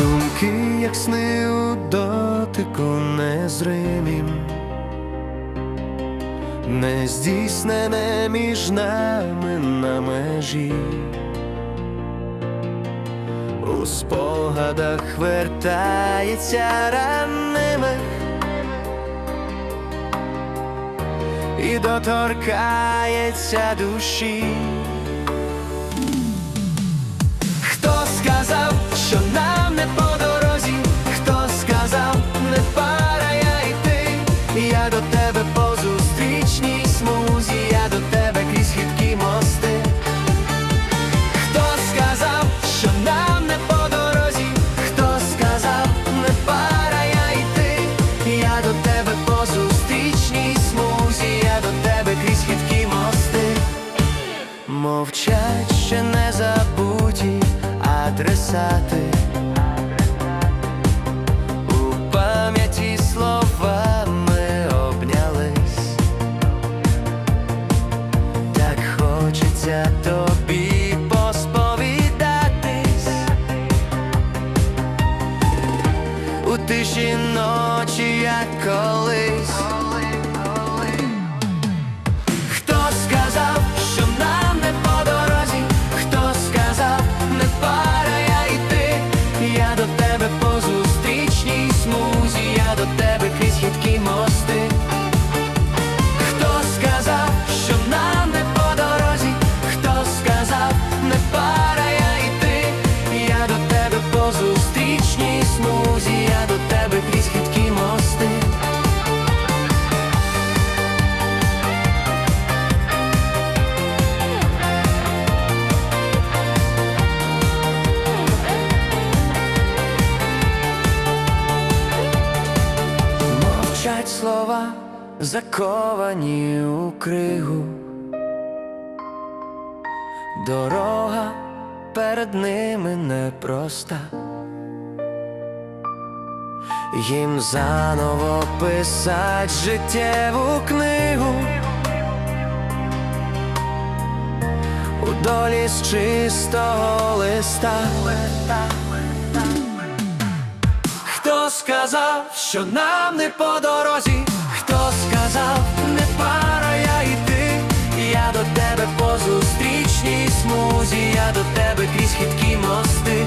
Думки, як сни у дотику незримім, не здійснене між нами на межі. У спогадах вертається ранними і доторкається душі. Я до тебе по смузі, я до тебе крізь хиткі мости. Хто сказав, що нам не по дорозі? Хто сказав, не пара я і? Я до тебе по смузі, я до тебе крізь хиткі мости. Мовчать ще не забуті адресати. Тиші ночі, як колись. Слова, заковані у кригу. Дорога перед ними непроста. Їм заново писать життєву книгу. У долі з чистого листа. Сказав, що нам не по дорозі? Хто сказав, не пара я і ти? Я до тебе по зустрічній смузі, я до тебе крізь хиткі мости.